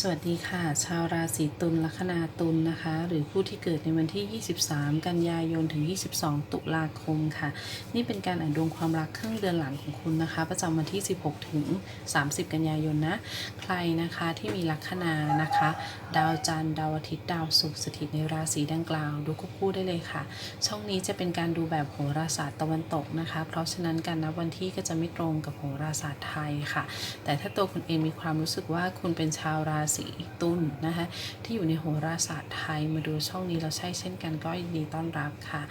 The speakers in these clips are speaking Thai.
สวัสดีค่ะ ชาวราศีตุลลัคนาตุลนะคะ หรือผู้ที่เกิดในวันที่ 23 กันยายนถึง 22 ตุลาคมค่ะ นี่เป็นการอ่านดวงความรักครึ่งเดือนหลังของคุณนะคะ ประจำวันที่ 16 ถึง 30 กันยายนนะ ใครนะคะที่มีลัคนานะคะ ดาวจันทร์ดาวอาทิตย์ดาวศุกร์สถิตในราศีดังกล่าว ดูควบคู่ได้เลยค่ะ ช่องนี้จะเป็นการดูแบบโหราศาสตร์ตะวันตกนะคะ เพราะฉะนั้นการนับวันที่ก็จะไม่ตรงกับโหราศาสตร์ไทยค่ะ แต่ถ้าตัวคุณเองมีความรู้สึกว่าคุณเป็นชาวราศีตุลนะคะที่อยู่ในโหราศาสตร์ไทยมาดูช่องนี้เราใช่เช่นกันก็ยินดีต้อนรับค่ะ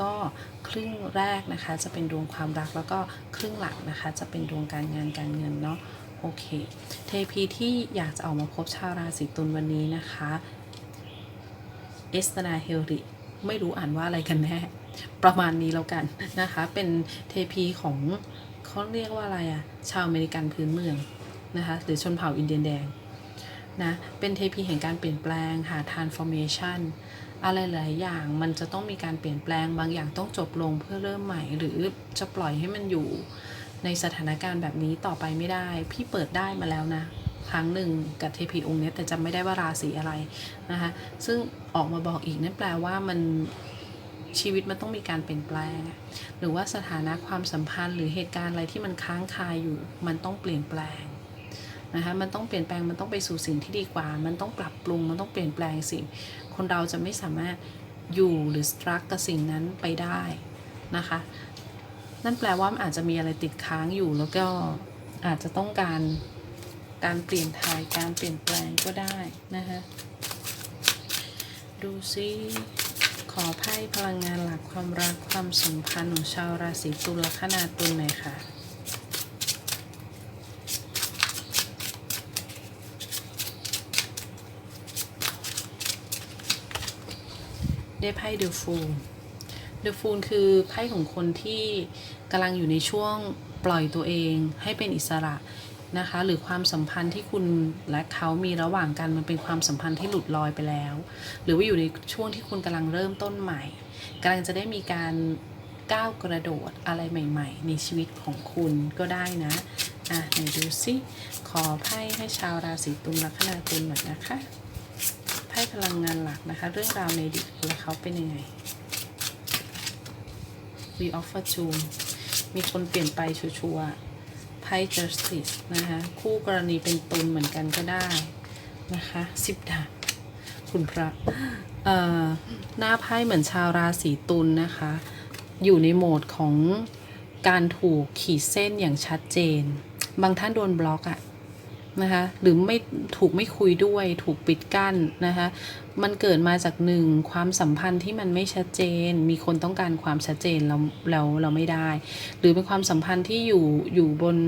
ก็ครึ่งแรกนะคะจะเป็นดวงความรักแล้วก็ครึ่งหลังนะคะจะเป็นดวงการงานการเงินเนาะโอเค เทพีที่อยากจะออกมาพบชาวราศีตุลวันนี้นะคะเอสตนาเฮลริไม่รู้อ่านว่าอะไรกันแน่ประมาณนี้แล้วกันนะคะ เป็นเทพีของเขาเรียกว่าอะไรอะชาวอเมริกันพื้นเมืองนะคะ หรือชนเผ่าอินเดียนแดง นะ เป็นเทพีแห่งการเปลี่ยนแปลงหา transformation อะไรหลายอย่างมันจะต้องมีการเปลี่ยนแปลงบางอย่างต้องจบลงเพื่อเริ่มใหม่ หรือจะปล่อยให้มันอยู่ในสถานการณ์แบบนี้ต่อไปไม่ได้ พี่เปิดได้มาแล้วนะ ครั้งหนึ่งกับเทพีองค์เนี้ยแต่จำไม่ได้ว่าราศีอะไรนะคะซึ่งออกมาบอกอีกนั่นแปลว่ามันชีวิตมันต้องมีการเปลี่ยนแปลง หรือว่าสถานะความสัมพันธ์หรือเหตุการณ์อะไรที่มันค้างคาอยู่ มันต้องเปลี่ยนแปลง นะคะมันต้องเปลี่ยนแปลงมันต้องไปสู่สิ่งที่ดีกว่า มันต้องปรับปรุงมันต้องเปลี่ยนแปลงสิ่ง คนเราจะไม่สามารถอยู่หรือสตรักกับสิ่งนั้นไปได้นะคะ นั่นแปลว่ามันอาจจะมีอะไรติดค้างอยู่แล้วก็อาจจะต้องการการเปลี่ยนถ่ายการเปลี่ยนแปลงก็ได้นะคะดูซิขอไพ่พลังงานหลักความรักความสัมพันธ์ของชาวราศีตุลลัคนาตุลหน่อยค่ะ ได้ไพ่เดอะฟูลเดอะฟูลคือไพ่ของคนที่กำลังอยู่ในช่วงปล่อยตัวเองให้เป็นอิสระนะคะ หรือความสัมพันธ์ที่คุณและเขามีระหว่างกันมันเป็นความสัมพันธ์ที่หลุดลอยไปแล้ว หรือว่าอยู่ในช่วงที่คุณกำลังเริ่มต้นใหม่กำลังจะได้มีการก้าวกระโดดอะไรใหม่ ๆ ในชีวิตของคุณก็ได้นะ อะไหนดูซิ ขอไพ่ให้ชาวราศีตุลลัคนาตุลหน่อยนะคะ พ่พลังงานหลักนะคะ เรื่องราวในอดีตของเขาเป็นยังไง We of Fortune มีคนเปลี่ยนไปชัวร์ไพ่ Justice นะคะ คู่กรณีเป็นตุลเหมือนกันก็ได้นะคะสิบดาบคุณพระเอ่อหน้าไพ่เหมือนชาวราศีตุลนะคะ อยู่ในโหมดของการถูกขีดเส้นอย่างชัดเจน บางท่านโดนบล็อกอะ นะคะหรือไม่ถูกไม่คุยด้วยถูกปิดกั้นนะคะมันเกิดมาจากหนึ่งความสัมพันธ์ที่มันไม่ชัดเจน มีคนต้องการความชัดเจนเราเราเราไม่ได้ หรือเป็นความสัมพันธ์ที่อยู่อยู่บน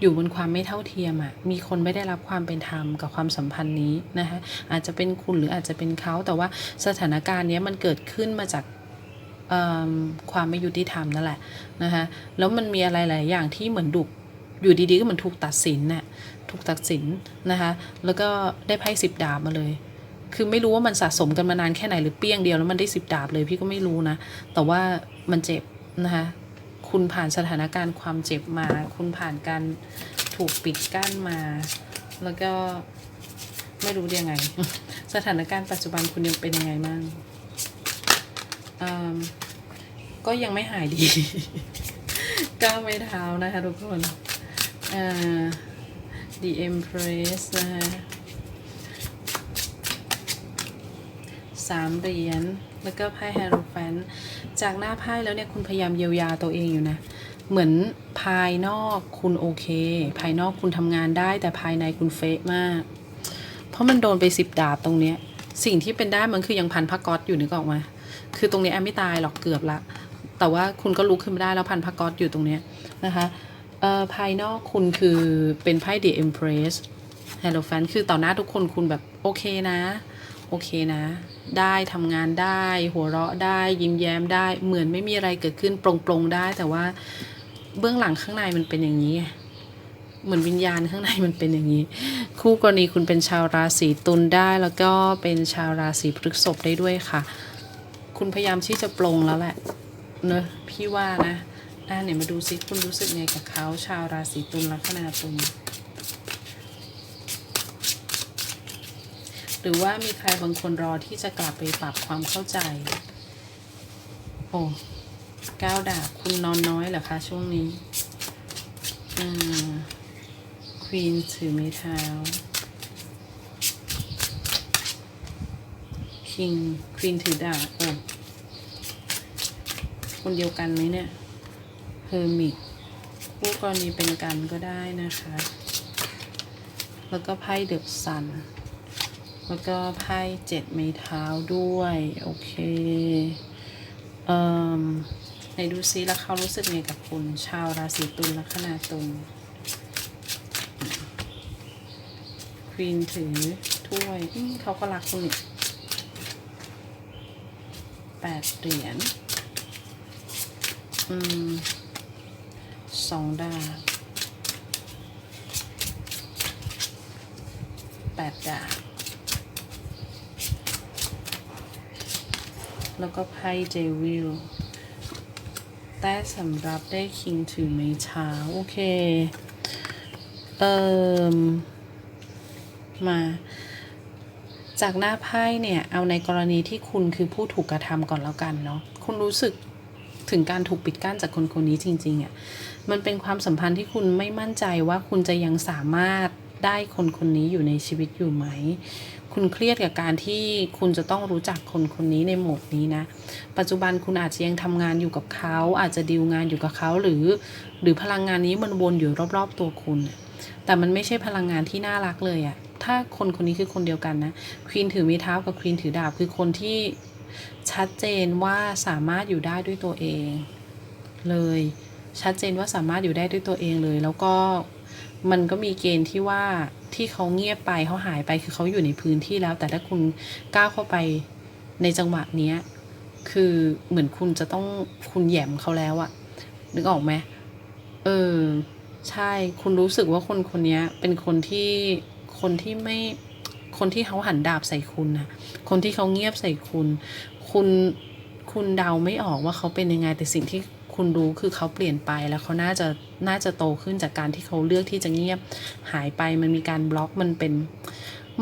อยู่บนความไม่เท่าเทียมอะมีคนไม่ได้รับความเป็นธรรมกับความสัมพันธ์นี้นะคะอาจจะเป็นคุณหรืออาจจะเป็นเขา แต่ว่าสถานการณ์นี้มันเกิดขึ้นมาจากความไม่ยุติธรรมนั่นแหละนะคะแล้วมันมีอะไรหลายอย่างที่เหมือนดุกอยู่ดีๆก็เหมือนถูกตัดสินน่ะ ถูกตัดสินนะคะ แล้วก็ได้ไพ่สิบดาบมาเลย คือไม่รู้ว่ามันสะสมกันมานานแค่ไหนหรือเปี้ยงเดียวแล้วมันได้สิบดาบเลยพี่ก็ไม่รู้นะ แต่ว่ามันเจ็บนะคะ คุณผ่านสถานการณ์ความเจ็บมา คุณผ่านการถูกปิดกั้นมา แล้วก็ไม่รู้ยังไง สถานการณ์ปัจจุบันคุณยังเป็นยังไงบ้างอืมก็ยังไม่หายดีก้าวไม่เท้านะคะทุกคนอ่า The Empress นะคะสามเหรียญแล้วก็ไพ่แฮร์โรแฟนจากหน้าไพ่แล้วเนี่ยคุณพยายามเยียวยาตัวเองอยู่นะ เหมือนภายนอกคุณโอเค ภายนอกคุณทำงานได้แต่ภายในคุณเฟะมาก เพราะมันโดนไปสิบดาบตรงเนี้ยสิ่งที่เป็นได้มันคือยังพันผ้าก๊อตอยู่นึกออกมา คือตรงนี้แอมไม่ตายหรอกเกือบละ แต่ว่าคุณก็ลุกขึ้นมาได้แล้วพันผ้าก๊อตอยู่ตรงเนี้ยนะคะ เอ่อภายนอกคุณคือเป็นไพ่ The Empress h e l l o f a n คือต่อหน้าทุกคนคุณแบบโอเคนะ โอเคนะ ได้ทำงานได้ หัวเราะได้ยิ้มแย้มได้ เหมือนไม่มีอะไรเกิดขึ้นปรงๆได้ แต่ว่าเบื้องหลังข้างในมันเป็นอย่างนี้ เหมือนวิญญาณข้างในมันเป็นอย่างนี้ คู่กรณีคุณเป็นชาวราศีตุลได้แล้วก็เป็นชาวราศีพฤษภได้ด้วยค่ะ คุณพยายามที่จะปลงแล้วแหละเนอะพี่ว่านะ อ่าเนี่ยมาดูซิคุณรู้สึกไงกับเขาชาวราศีตุลลัคนาตุลหรือว่ามีใครบางคนรอที่จะกลับไปปรับความเข้าใจ โอ้ก้าวดาบคุณนอนน้อยเหรอคะช่วงนี้อ่าควีนถือไม้เท้าคิงควีนถือดาบโอ้คนเดียวกันไหมเนี่ย อร์มิตคู่กรณีเป็นกันก็ได้นะคะ แล้วก็ไพ่เดอะซัน แล้วก็ไพ่เจ็ดไม้เท้าด้วย โอเค เอ่อไหนดูซิแล้วเขารู้สึกไงกับคุณชาวราศีตุลลัคนาตุลควีนถือถ้วยเขาก็รักคุณนี่แปดเหรียญ อืม สองดาบแปดดาบแล้วก็ไพ่เจวิลแต่สำหรับได้คิงถือไม้เท้า โอเค เอ่มมา จากหน้าไพ่เนี่ย เอาในกรณีที่คุณคือผู้ถูกกระทำก่อนแล้วกันเนาะ คุณรู้สึก ถึงการถูกปิดกั้นจากคนคนนี้จริงๆอะ่ะมันเป็นความสัมพันธ์ที่คุณไม่มั่นใจว่าคุณจะยังสามารถได้คนคนนี้อยู่ในชีวิตอยู่ไหม คุณเครียดกับการที่คุณจะต้องรู้จักคนคนนี้ในโหมดนี้นะ ปัจจุบันคุณอาจจะยังทำงานอยู่กับเขา อาจจะดีลงานอยู่กับเขาหรือ หรือพลังงานนี้มันวนอยู่รอบๆตัวคุณ แต่มันไม่ใช่พลังงานที่น่ารักเลยอะถ้าคนคนนี้คือคนเดียวกันนะ ควีนถือม้เท้ากับควีนถือดาบคือคนที่ ชัดเจนว่าสามารถอยู่ได้ด้วยตัวเอง เลย ชัดเจนว่าสามารถอยู่ได้ด้วยตัวเองเลย แล้วก็มันก็มีเกณฑ์ที่ว่าที่เขาเงียบไปเขาหายไปคือเขาอยู่ในพื้นที่แล้ว แต่ถ้าคุณก้าวเข้าไปในจังหวะเนี้ยคือเหมือนคุณจะต้องคุณแหยมเขาแล้วอะนึกออกไหมเออ ใช่ คุณรู้สึกว่าคนคนนี้เป็นคนที่คนที่ไม่ คนที่เขาหันดาบใส่คุณนะคนที่เขาเงียบใส่คุณ คุณคุณเดาไม่ออกว่าเขาเป็นยังไงแต่สิ่งที่คุณรู้คือเขาเปลี่ยนไปแล้วเขาน่าจะน่าจะโตขึ้นจากการที่เขาเลือกที่จะเงียบหายไปมันมีการบล็อกมันเป็น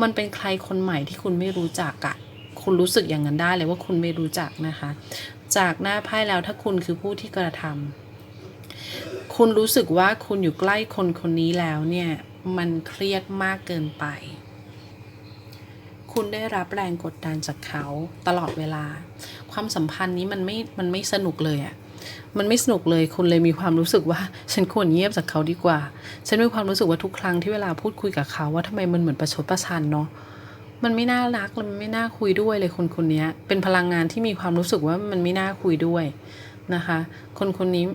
มันเป็นใครคนใหม่ที่คุณไม่รู้จักอะคุณรู้สึกอย่างนั้นได้เลยว่าคุณไม่รู้จักนะคะ จากหน้าไพ่แล้วถ้าคุณคือผู้ที่กระทำคุณรู้สึกว่าคุณอยู่ใกล้คนคนนี้แล้วเนี่ย มันเครียดมากเกินไป คุณได้รับแรงกดดันจากเขาตลอดเวลา ความสัมพันธ์นี้มันไม่ มันไม่สนุกเลยอะมันไม่สนุกเลย คุณเลยมีความรู้สึกว่า ฉันควรเงียบจากเขาดีกว่า ฉันมีความรู้สึกว่าทุกครั้งที่เวลาพูดคุยกับเขาว่าทำไมมันเหมือนประชดประชันเนาะ มันไม่น่ารักและมันไม่น่าคุยด้วยเลยคนคนนี้เป็นพลังงานที่มีความรู้สึกว่ามันไม่น่าคุยด้วยนะคะ คนคนนี้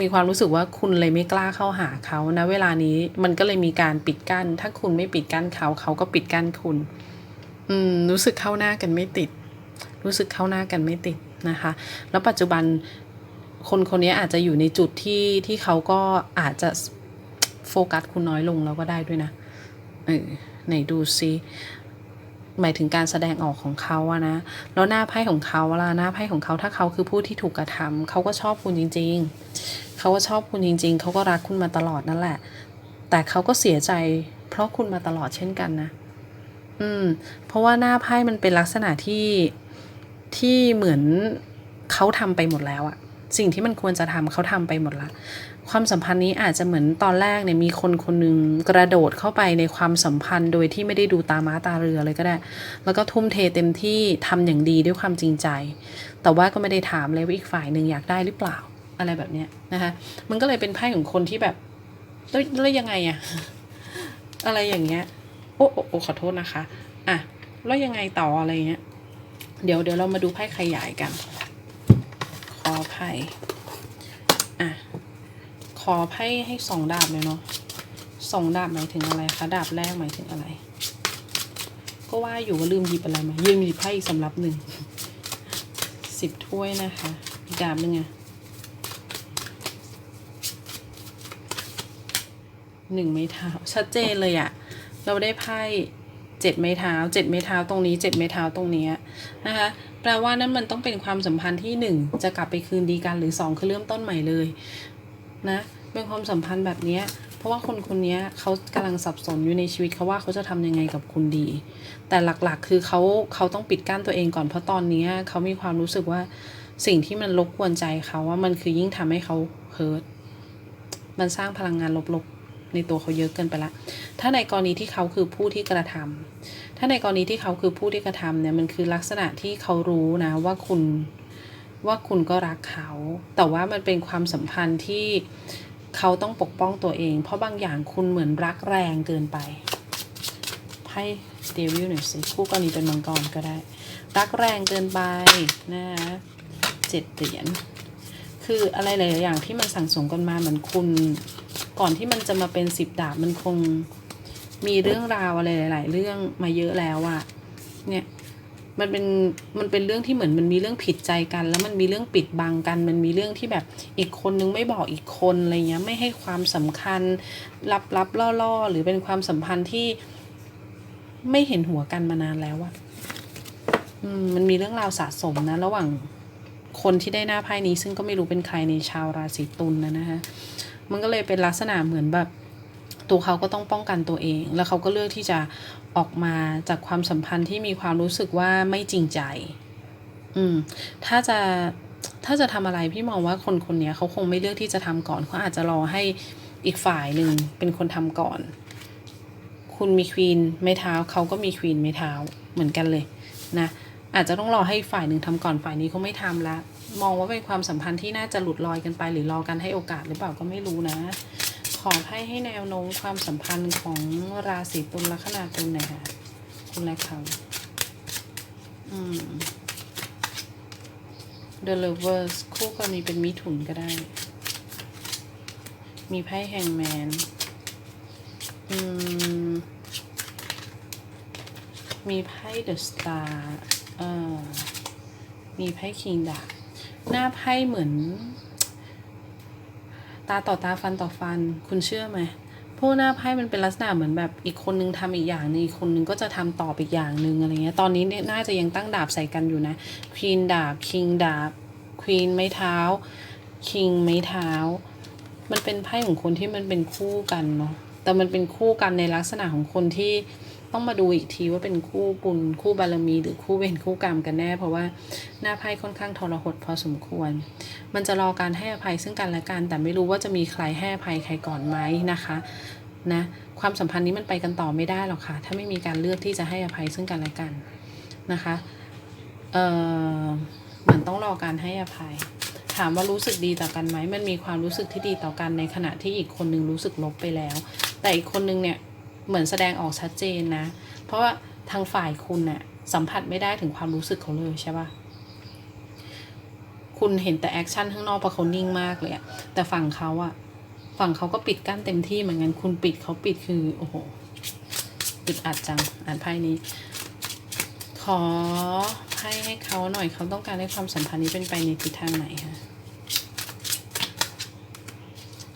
มีความรู้สึกว่าคุณเลยไม่กล้าเข้าหาเขานะเวลานี้มันก็เลยมีการปิดกั้น ถ้าคุณไม่ปิดกั้นเขาเขาก็ปิดกั้นคุณ อืมรู้สึกเข้าหน้ากันไม่ติด รู้สึกเข้าหน้ากันไม่ติดนะคะ แล้วปัจจุบันคนคนนี้อาจจะอยู่ในจุดที่ที่เขาก็อาจจะโฟกัสคุณน้อยลงแล้วก็ได้ด้วยนะเออไหนดูซิ หมายถึงการแสดงออกของเขาอะนะแล้วหน้าไพ่ของเขาล่ะหน้าไพ่ของเขาถ้าเขาคือผู้ที่ถูกกระทำเขาก็ชอบคุณจริง ๆ เขาก็ชอบคุณจริง ๆ เขาก็รักคุณมาตลอดนั่นแหละ แต่เขาก็เสียใจ เพราะคุณมาตลอดเช่นกันนะอืม เพราะว่าหน้าไพ่มันเป็นลักษณะที่ที่เหมือนเขาทำไปหมดแล้วอะ สิ่งที่มันควรจะทำเขาทำไปหมดละ ความสัมพันธ์นี้อาจจะเหมือนตอนแรกเนี่ยมีคนคนหนึ่งกระโดดเข้าไปในความสัมพันธ์โดยที่ไม่ได้ดูตาม้าตาเรือเลยก็ได้ แล้วก็ทุ่มเทเต็มที่ทำอย่างดีด้วยความจริงใจ แต่ว่าก็ไม่ได้ถามเลยว่าอีกฝ่ายหนึ่งอยากได้หรือเปล่าอะไรแบบเนี้ยนะคะมันก็เลยเป็นไพ่ของคนที่แบบแล้วแล้วยังไงอะอะไรอย่างเงี้ยโอ้โอ้โอขอโทษนะคะ อะ แล้วยังไงต่ออะไรเงี้ย เดี๋ยวเดี๋ยวเรามาดูไพ่ขยายกัน อไพ่อะ ขอไพ่ให้สองดาบเลยเนาะสองดาบหมายถึงอะไรคะ ดาบแรกหมายถึงอะไร ก็ว่าอยู่ว่าลืมหยิบอะไรมายืมหยิบไพ่อีสำรับหนึ่งสิบถ้วยนะคะ อีกดาบหนึ่งอะหนึ่งไม้เท้าชัดเจนเลยอะเราได้ไพ่ เจ็ดไม้เท้าเจ็ดไม้เท้าตรงนี้เจ็ดไม้เท้าตรงนี้นะคะแปลว่านั่นมันต้องเป็นความสัมพันธ์ที่หนึ่งจะกลับไปคืนดีกันหรือสองคือเริ่มต้นใหม่เลยนะเป็นความสัมพันธ์แบบเนี้ยเพราะว่าคนคนนี้เขากำลังสับสนอยู่ในชีวิตเขาว่าเขาจะทำยังไงกับคุณดี แต่หลักๆ คือเขาเขาต้องปิดกั้นตัวเองก่อนเพราะตอนนี้เขามีความรู้สึกว่าสิ่งที่มันรบกวนใจเขาว่ามันคือยิ่งทำให้เขาเฮิร์ตมันสร้างพลังงานลบๆ ในตัวเขาเยอะเกินไปละ ถ้าในกรณีที่เขาคือผู้ที่กระทำถ้าในกรณีที่เขาคือผู้ที่กระทำเนี่ยมันคือลักษณะที่เขารู้นะว่าคุณว่าคุณก็รักเขา แต่ว่ามันเป็นความสัมพันธ์ที่เขาต้องปกป้องตัวเอง เพราะบางอย่างคุณเหมือนรักแรงเกินไปไพ่เดวิลหน่อยสิคู่กรณีเป็นมังกรก็ได้ รักแรงเกินไปนะคะเจ็ดเหรียญคืออะไรหลายอย่างที่มันสั่งสมกันมาเหมือนคุณ ก่อนที่มันจะมาเป็นสิบดาบมันคงมีเรื่องราวอะไรหลาย ๆ เรื่องมาเยอะแล้วอะเนี่ยมันเป็นมันเป็นเรื่องที่เหมือนมันมีเรื่องผิดใจกัน แล้วมันมีเรื่องปิดบังกัน มันมีเรื่องที่แบบอีกคนนึงไม่บอกอีกคนอะไรเงี้ยไม่ให้ความสำคัญลับลับล่อล่อหรือเป็นความสัมพันธ์ที่ไม่เห็นหัวกันมานานแล้วอะอืมมันมีเรื่องราวสะสมนะ ระหว่างคนที่ได้หน้าไพ่นี้ ซึ่งก็ไม่รู้เป็นใครในชาวราศีตุลนะนะคะ มันก็เลยเป็นลักษณะเหมือนแบบตัวเขาก็ต้องป้องกันตัวเอง แล้วเขาก็เลือกที่จะออกมาจากความสัมพันธ์ที่มีความรู้สึกว่าไม่จริงใจ อืม ถ้าจะถ้าจะทำอะไรพี่มองว่าคนคนนี้เขาคงไม่เลือกที่จะทำก่อนเขาอาจจะรอให้อีกฝ่ายหนึ่งเป็นคนทำก่อน คุณมีควีนไม้เท้าเขาก็มีควีนไม้เท้าเหมือนกันเลยนะอาจจะต้องรอให้ฝ่ายหนึ่งทำก่อนฝ่ายนี้เขาไม่ทำละ มองว่าเป็นความสัมพันธ์ที่น่าจะหลุดลอยกันไป หรือรอกันให้โอกาสหรือเปล่าก็ไม่รู้นะ ขอให้ให้แนวโน้มความสัมพันธ์ของราศีตุลลัคนาตุลหน่อยค่ะคุณและเขาอืม The Lovers คู่กรณีเป็นมิถุนก็ได้ มีไพ่แฮงแมน อืม มีไพ่เดอะสตาร์เอ่อมีไพ่คิงดาบ หน้าไพ่เหมือน ตาต่อตาฟันต่อฟัน คุณเชื่อไหมพวกหน้าไพ่มันเป็นลักษณะเหมือนแบบอีกคนนึงทำอีกอย่างนึงอีกคนนึงก็จะทำตอบอีกอย่างนึงอะไรเงี้ยตอนนี้น่าจะยังตั้งดาบใส่กันอยู่นะควีนดาบคิงดาบควีนไม้เท้าคิงไม้เท้า มันเป็นไพ่ของคนที่มันเป็นคู่กันเนาะแต่มันเป็นคู่กันในลักษณะของคนที่ ต้องมาดูอีกทีว่าเป็นคู่บุญคู่บารมีหรือคู่เวรคู่กรรมกันแน่ เพราะว่าหน้าไพ่ค่อนข้างทรหดพอสมควร มันจะรอการให้อภัยซึ่งกันและกัน แต่ไม่รู้ว่าจะมีใครให้อภัยใครก่อนไหมนะคะนะความสัมพันธ์นี้มันไปกันต่อไม่ได้หรอกค่ะ ถ้าไม่มีการเลือกที่จะให้อภัยซึ่งกันและกันนะคะเอ่อเหมือนต้องรอการให้อภัย ถามว่ารู้สึกดีต่อกันไหมมันมีความรู้สึกที่ดีต่อกันในขณะที่อีกคนนึงรู้สึกลบไปแล้ว แต่อีกคนนึงเนี่ย เหมือนแสดงออกชัดเจนนะ เพราะว่าทางฝ่ายคุณน่ะสัมผัสไม่ได้ถึงความรู้สึกเขาเลยใช่ปะคุณเห็นแต่แอคชั่นข้างนอกเพราะเขานิ่งมากเลยอะแต่ฝั่งเขาอะฝั่งเขาก็ปิดกั้นเต็มที่เหมือนกันคุณปิดเขาปิดคือโอ้โหอึดอัดจังอ่านไพ่นี้ ขอให้ให้เขาหน่อยเขาต้องการให้ความสัมพันธ์นี้เป็นไปในทิศทางไหนคะ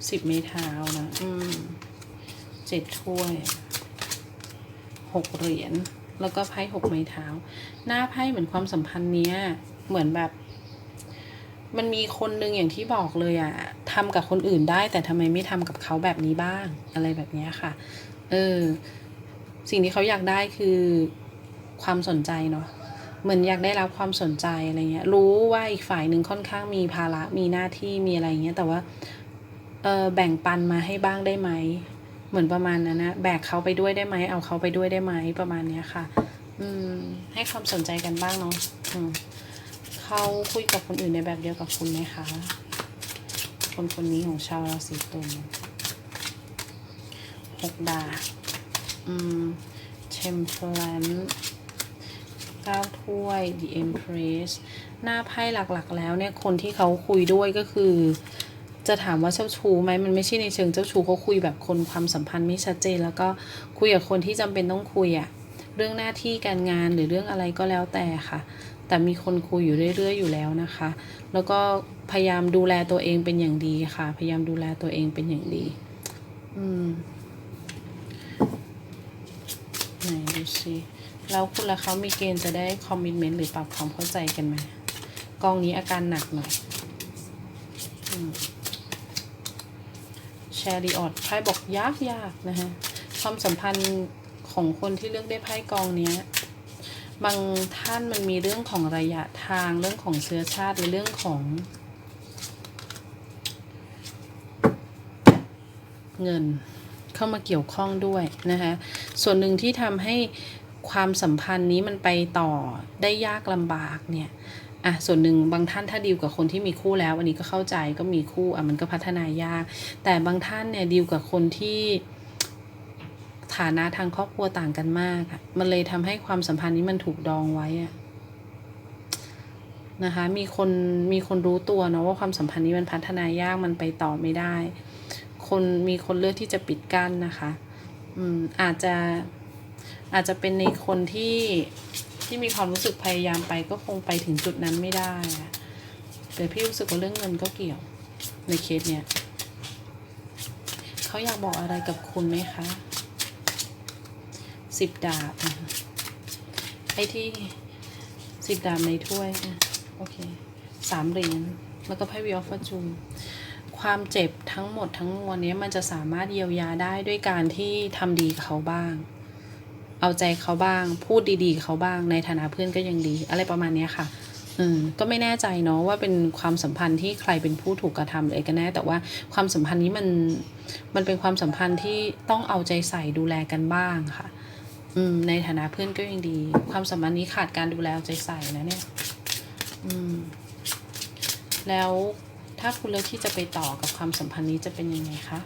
สิบเมตรเท้านะ อืมเจ็ดถ้วย หกเหรียญแล้วก็ไพ่หกไม้เท้า หน้าไพ่เหมือนความสัมพันธ์เนี้ย เหมือนแบบ มันมีคนนึงอย่างที่บอกเลยอะทำกับคนอื่นได้ แต่ทำไมไม่ทำกับเขาแบบนี้บ้าง อะไรแบบนี้ค่ะ เออ สิ่งที่เขาอยากได้คือความสนใจเนาะเหมือนอยากได้รับความสนใจอะไรเงี้ย รู้ว่าอีกฝ่ายหนึ่งค่อนข้างมีภาระมีหน้าที่มีอะไรเงี้ย แต่ว่า เออแบ่งปันมาให้บ้างได้ไหม เหมือนประมาณนั้นนะ แบกเขาไปด้วยได้ไหม เอาเขาไปด้วยได้ไหมประมาณเนี้ยค่ะ อืม ให้ความสนใจกันบ้างเนาะอืมเขาคุยกับคนอื่นในแบบเดียวกับคุณไหมคะ คนคนนี้ของชาวราศีตุลหกดาบอืม temperance เก้าถ้วย the empress หน้าไพ่หลักๆ แล้วเนี่ย คนที่เขาคุยด้วยก็คือ จะถามว่าเจ้าชู้ไหมมันไม่ใช่ในเชิงเจ้าชู้เขาคุยแบบคนความสัมพันธ์ไม่ชัดเจน แล้วก็คุยกับคนที่จำเป็นต้องคุยอะเรื่องหน้าที่การงานหรือเรื่องอะไรก็แล้วแต่ค่ะ แต่มีคนคุยอยู่เรื่อยๆอยู่แล้วนะคะ แล้วก็พยายามดูแลตัวเองเป็นอย่างดีค่ะ พยายามดูแลตัวเองเป็นอย่างดี อืมไหนดูสิแล้วคุณและเขามีเกณฑ์จะได้คอมมิชเมนต์หรือปรับความเข้าใจกันไหมกองนี้อาการหนักหน่อย อืม แชรีออดไพ่บอกยากยากนะฮะความสัมพันธ์ของคนที่เลือกได้ไพ่กองเนี้ยบางท่านมันมีเรื่องของระยะทางเรื่องของเชื้อชาติในเรื่องของเงินเข้ามาเกี่ยวข้องด้วยนะคะส่วนหนึ่งที่ทำให้ความสัมพันธ์นี้มันไปต่อได้ยากลำบากเนี่ย อะส่วนหนึ่งบางท่านถ้าดีลกับคนที่มีคู่แล้วอันนี้ก็เข้าใจก็มีคู่อะมันก็พัฒนายาก แต่บางท่านเนี่ยดีลกับคนที่ฐานะทางครอบครัวต่างกันมากอะมันเลยทำให้ความสัมพันธ์นี้มันถูกดองไว้อะนะคะมีคนมีคนรู้ตัวเนาะว่าความสัมพันธ์นี้มันพัฒนายากมันไปต่อไม่ได้ คนมีคนเลือกที่จะปิดกั้นนะคะ อืมอาจจะอาจจะเป็นในคนที่ ที่มีความรู้สึกพยายามไปก็คงไปถึงจุดนั้นไม่ได้อะแต่พี่รู้สึกว่าเรื่องเงินก็เกี่ยวในเคสเนี้ยเขาอยากบอกอะไรกับคุณไหมคะสิบดาบไอ้ที่สิบดาบในถ้วยโอเคสามเหรียญแล้วก็ไพ่วิออฟฟอร์จูนความเจ็บทั้งหมดทั้งมวลนี้มันจะสามารถเยียวยาได้ด้วยการที่ทำดีกับเขาบ้าง เอาใจเขาบ้าง พูดดีๆ เขาบ้างในฐานะเพื่อนก็ยังดี อะไรประมาณนี้ค่ะอืมก็ไม่แน่ใจเนาะว่าเป็นความสัมพันธ์ที่ใครเป็นผู้ถูกกระทำเลยกันแน่ แต่ว่าความสัมพันธ์นี้มันมันเป็นความสัมพันธ์ที่ต้องเอาใจใส่ดูแลกันบ้างค่ะ อืม ในฐานะเพื่อนก็ยังดี ความสัมพันธ์นี้ขาดการดูแลเอาใจใส่นะเนี่ย อืม แล้วถ้าคุณเลือกที่จะไปต่อกับความสัมพันธ์นี้จะเป็นยังไงคะ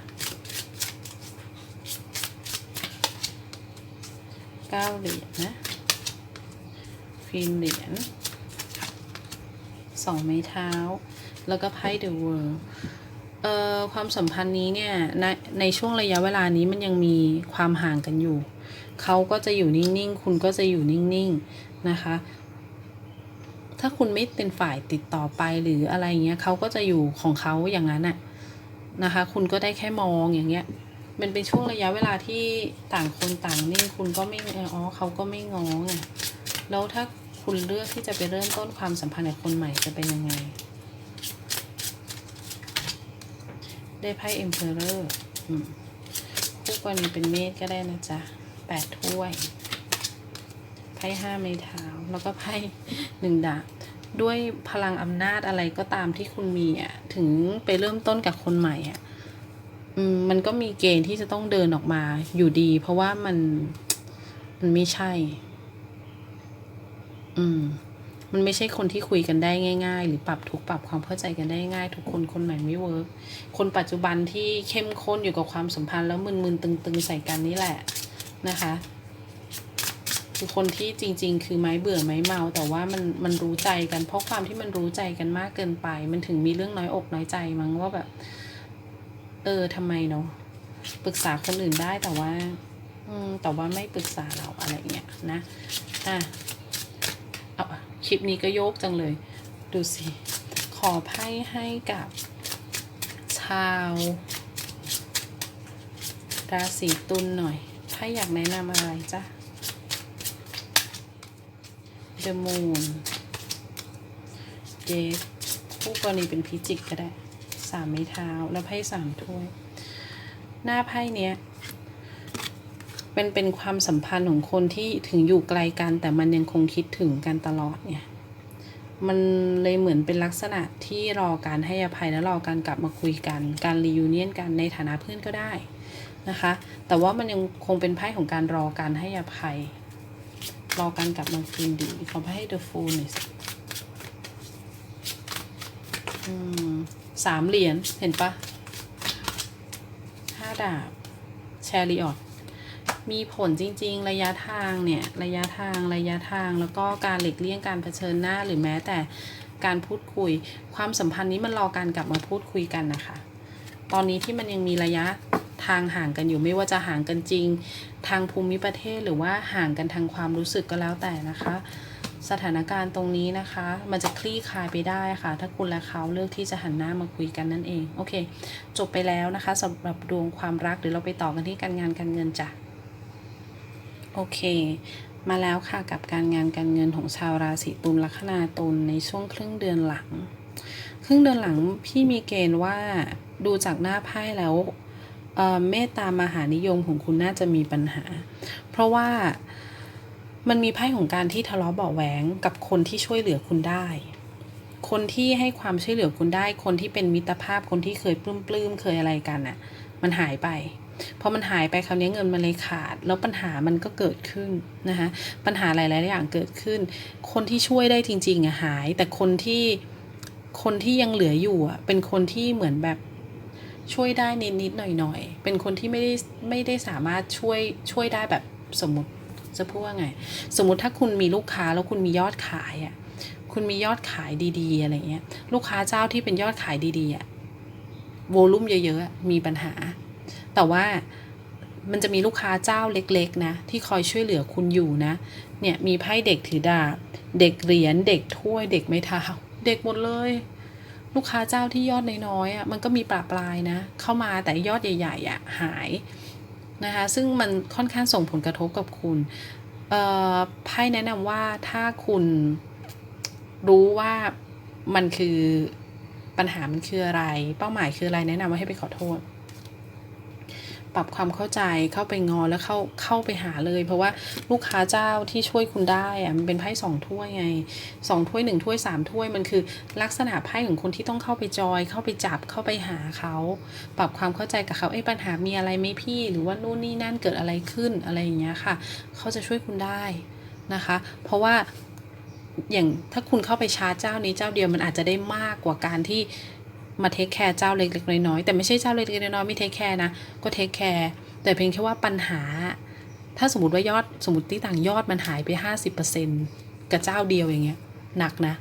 เก้าเหรียญนะควีนเหรียญสองไม้เท้า แล้วก็ไพ่เดอะเวิร์เอ่อความสัมพันธ์นี้เนี่ยในในช่วงระยะเวลานี้มันยังมีความห่างกันอยู่ เขาก็จะอยู่นิ่งๆ คุณก็จะอยู่นิ่งๆ นะคะ ถ้าคุณไม่เป็นฝ่ายติดต่อไปหรืออะไรเงี้ยเขาก็จะอยู่ของเขาอย่างนั้นน่ะนะคะ คุณก็ได้แค่มองอย่างเงี้ย มันเป็นช่วงระยะเวลาที่ต่างคนต่างนิ่คุณก็ไม่อ๋อเขาก็ไม่ง้อไงแล้วถ้าคุณเลือกที่จะไปเริ่มต้นความสัมพันธ์กับคนใหม่จะเป็นยังไง ได้ไพ่ Emperor อืมคู่กรณีเป็นเมษก็ได้นะจ๊ะแปดถ้วยไพ่ห้าไม้เท้าแล้วก็ไพ่หนึ่งดาบด้วยพลังอำนาจอะไรก็ตามที่คุณมีอะถึงไปเริ่มต้นกับคนใหม่อะ มันก็มีเกณฑ์ที่จะต้องเดินออกมาอยู่ดี เพราะว่ามันมันไม่ใช่ อืม มันไม่ใช่คนที่คุยกันได้ง่าย ๆ หรือปรับทุกปรับความเข้าใจกันได้ง่าย ทุกคนคนใหม่ไม่เวิร์กคนปัจจุบันที่เข้มข้นอยู่กับความสัมพันธ์แล้วมึนๆตึง ๆ ใส่กันนี่แหละนะคะคือคนที่จริง ๆ คือไม้เบื่อไม้เมา แต่ว่ามันมันรู้ใจกัน เพราะความที่มันรู้ใจกันมากเกินไป มันถึงมีเรื่องน้อยอกน้อยใจมั้งว่าแบบ เออทำไมเนาะปรึกษาคนอื่นได้แต่ว่า อืมแต่ว่าไม่ปรึกษาเราอะไรเงี้ยนะ อะเอาคลิปนี้ก็โยกจังเลย ดูสิ ขอไพ่ให้กับชาวราศีตุลหน่อยไพ่อยากแนะนำอะไรจ๊ะ The Moon เจสคู่กรณีเป็นพิจิกก็ได้ สามไม้เท้าแล้วไพ่สามถ้วย หน้าไพ่เนี้ยเป็นเป็นความสัมพันธ์ของคนที่ถึงอยู่ไกลกัน แต่มันยังคงคิดถึงกันตลอดเนี่ยมันเลยเหมือนเป็นลักษณะที่รอการให้อภัยและรอการกลับมาคุยกัน การรียูเนียนกันในฐานะเพื่อนก็ได้นะคะ แต่ว่ามันยังคงเป็นไพ่ของการรอการให้อภัย รอการกลับมาคืนดีขอไพ่ให้ The Fool หน่อยสิอืม สามเหรียญเห็นปะห้าดาบแชริออตมีผลจริง ๆ ระยะทางเนี่ย ระยะทางระยะทางแล้วก็การหลีกเลี่ยงการเผชิญหน้าหรือแม้แต่การพูดคุย ความสัมพันธ์นี้มันรอการกลับมาพูดคุยกันนะคะ ตอนนี้ที่มันยังมีระยะทางห่างกันอยู่ไม่ว่าจะห่างกันจริง ทางภูมิประเทศหรือว่าห่างกันทางความรู้สึกก็แล้วแต่นะคะ สถานการณ์ตรงนี้นะคะ มันจะคลี่คลายไปได้ค่ะ ถ้าคุณและเขาเลือกที่จะหันหน้ามาคุยกันนั่นเองโอเค จบไปแล้วนะคะสำหรับดวงความรักเดี๋ยวเราไปต่อกันที่การงานการเงินจ้ะโอเค มาแล้วค่ะกับการงานการเงินของชาวราศีตุลลัคนาตุลในช่วงครึ่งเดือนหลัง ครึ่งเดือนหลังพี่มีเกณฑ์ว่าดูจากหน้าไพ่แล้วเอ่อเมตตามหานิยมของคุณน่าจะมีปัญหา เพราะว่า มันมีไพ่ของการที่ทะเลาะเบาแหวงกับคนที่ช่วยเหลือคุณได้ คนที่ให้ความช่วยเหลือคุณได้ คนที่เป็นมิตรภาพคนที่เคยปลื้มปลื้มๆเคยอะไรกันน่ะ มันหายไปพอมันหายไปคราวนี้เงินมันเลยขาด แล้วปัญหามันก็เกิดขึ้นนะคะปัญหาหลาย ๆ อย่างเกิดขึ้น คนที่ช่วยได้จริงๆอะหาย แต่คนที่คนที่ยังเหลืออยู่อะเป็นคนที่เหมือนแบบช่วยได้นิดๆหน่อยๆ เป็นคนที่ไม่ได้ไม่ได้สามารถช่วยช่วยได้แบบสมมติ จะพูดว่าไง สมมติถ้าคุณมีลูกค้าแล้วคุณมียอดขายอะคุณมียอดขายดีๆ อะไรเงี้ย ลูกค้าเจ้าที่เป็นยอดขายดีๆอะโวลุ่มเยอะๆอะมีปัญหา แต่ว่ามันจะมีลูกค้าเจ้าเล็ก ๆ นะ ที่คอยช่วยเหลือคุณอยู่นะ เนี่ยมีไพ่เด็กถือดาบ เด็กเหรียญเด็กถ้วยเด็กไม้เท้าเด็กหมดเลย ลูกค้าเจ้าที่ยอดน้อยๆอะมันก็มีปลาปลายนะ เข้ามาแต่ยอดใหญ่ๆอะหาย นะคะซึ่งมันค่อนข้างส่งผลกระทบกับคุณไพ่แนะนำว่าถ้าคุณรู้ว่ามันคือปัญหามันคืออะไร เป้าหมายคืออะไรแนะนำว่าให้ไปขอโทษ ปรับความเข้าใจเข้าไปงอแล้วเข้าเข้าไปหาเลย เพราะว่าลูกค้าเจ้าที่ช่วยคุณได้อะมันเป็นไพ่สองถ้วยไงสองถ้วยหนึ่งถ้วยสามถ้วยมันคือ ลักษณะไพ่ของคนที่ต้องเข้าไปจอย เข้าไปจับเข้าไปหาเขา ปรับความเข้าใจกับเขาเอ้ปัญหามีอะไรไหมพี่ หรือว่านู่นนี่นั่นเกิดอะไรขึ้นอะไรอย่างเงี้ยค่ะ เขาจะช่วยคุณได้นะคะ เพราะว่าอย่างถ้าคุณเข้าไปชาร์จเจ้านี้เจ้าเดียวมันอาจจะได้มากกว่าการที่ มาเทคแคร์เจ้าเล็กๆน้อยๆแต่ไม่ใช่เจ้าเล็กๆน้อยๆไม่เทคแคร์นะก็เทคแคร์แต่เพียงแค่ว่าปัญหา ถ้าสมมติว่ายอดสมมติที่ต่างยอดมันหายไป 50%กับเจ้าเดียวอย่างเงี้ยหนักนะ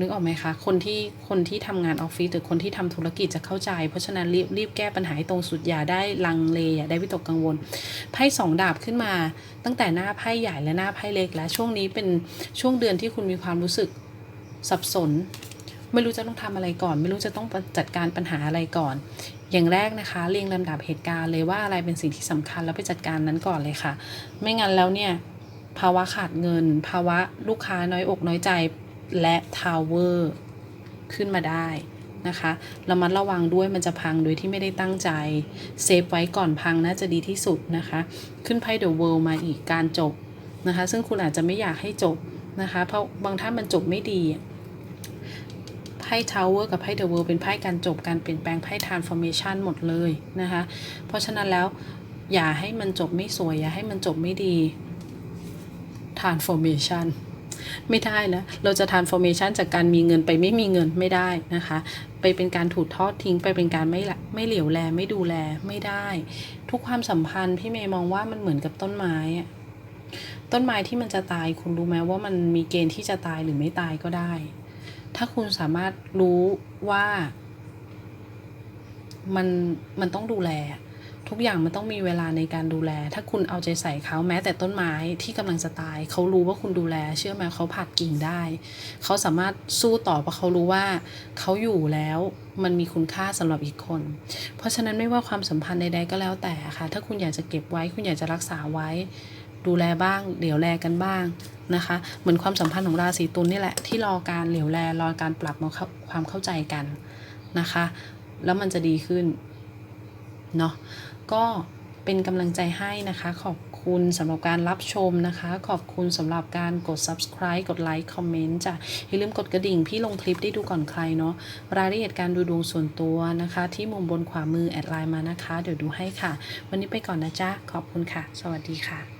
นึกออกไหมคะ คนที่ คนที่ทำงานออฟฟิศหรือคนที่ทำธุรกิจจะเข้าใจ เพราะฉะนั้นรีบรีบแก้ปัญหาตรงสุดอย่าได้ลังเลอย่าได้วิตกกังวล ไพ่สองดาบขึ้นมา ตั้งแต่หน้าไพ่ใหญ่และหน้าไพ่เล็กและช่วงนี้เป็นช่วงเดือนที่คุณมีความรู้สึกสับสน ไม่รู้จะต้องทำอะไรก่อน ไม่รู้จะต้องจัดการปัญหาอะไรก่อน อย่างแรกนะคะเรียงลำดับเหตุการณ์เลยว่าอะไรเป็นสิ่งที่สำคัญแล้วไปจัดการนั้นก่อนเลยค่ะ ไม่งั้นแล้วเนี่ยภาวะขาดเงิน ภาวะลูกค้าน้อยอกน้อยใจและทาวเวอร์ขึ้นมาได้นะคะระมัดระวังด้วยมันจะพังโดยที่ไม่ได้ตั้งใจเซฟไว้ก่อนพังน่าจะดีที่สุดนะคะ ขึ้นไพ่เดอะเวิลด์มาอีกการจบนะคะ ซึ่งคุณอาจจะไม่อยากให้จบนะคะ เพราะบางท่านมันจบไม่ดี ไพ่ทาวเวอร์กับไพ่เดอะเวิลด์เป็นไพ่การจบการเปลี่ยนแปลงไพ่ทรานฟอร์เมชันหมดเลยนะคะ เพราะฉะนั้นแล้วอย่าให้มันจบไม่สวย อย่าให้มันจบไม่ดี transformation ไม่ได้นะ เราจะ transformation จากการมีเงินไปไม่มีเงินไม่ได้นะคะ ไปเป็นการถูกทอดทิ้งไปเป็นการไม่ละไม่เหลียวแลไม่ดูแลไม่ได้ ทุกความสัมพันธ์พี่เมย์มองว่ามันเหมือนกับต้นไม้ต้นไม้ที่มันจะตายคุณรู้ไหมว่ามันมีเกณฑ์ที่จะตายหรือไม่ตายก็ได้ ถ้าคุณสามารถรู้ว่ามันมันต้องดูแล ทุกอย่างมันต้องมีเวลาในการดูแล ถ้าคุณเอาใจใส่เขาแม้แต่ต้นไม้ที่กำลังจะตาย เขารู้ว่าคุณดูแล เชื่อไหมเขาผัดกิ่งได้ เขาสามารถสู้ต่อเพราะเขารู้ว่าเขาอยู่แล้วมันมีคุณค่าสำหรับอีกคน เพราะฉะนั้นไม่ว่าความสัมพันธ์ใดๆก็แล้วแต่ค่ะ ถ้าคุณอยากจะเก็บไว้ คุณอยากจะรักษาไว้ ดูแลบ้างเหลียวแลกันบ้าง นะคะ เหมือนความสัมพันธ์ของราศีตุลนี่แหละที่รอการเหลียวแลรอการปรับมาความเข้าใจกันนะคะ แล้วมันจะดีขึ้นเนาะก็เป็นกำลังใจให้นะคะ ขอบคุณสำหรับการรับชมนะคะ ขอบคุณสำหรับการกด subscribe กดไลค์คอมเมนต์จ้ะอย่าลืมกดกระดิ่ง พี่ลงคลิปได้ดูก่อนใครเนาะรายละเอียดการดูดวงส่วนตัวนะคะ ที่มุมบนขวามือแอดไลน์มานะคะ เดี๋ยวดูให้ค่ะ วันนี้ไปก่อนนะจ๊ะ ขอบคุณค่ะ สวัสดีค่ะ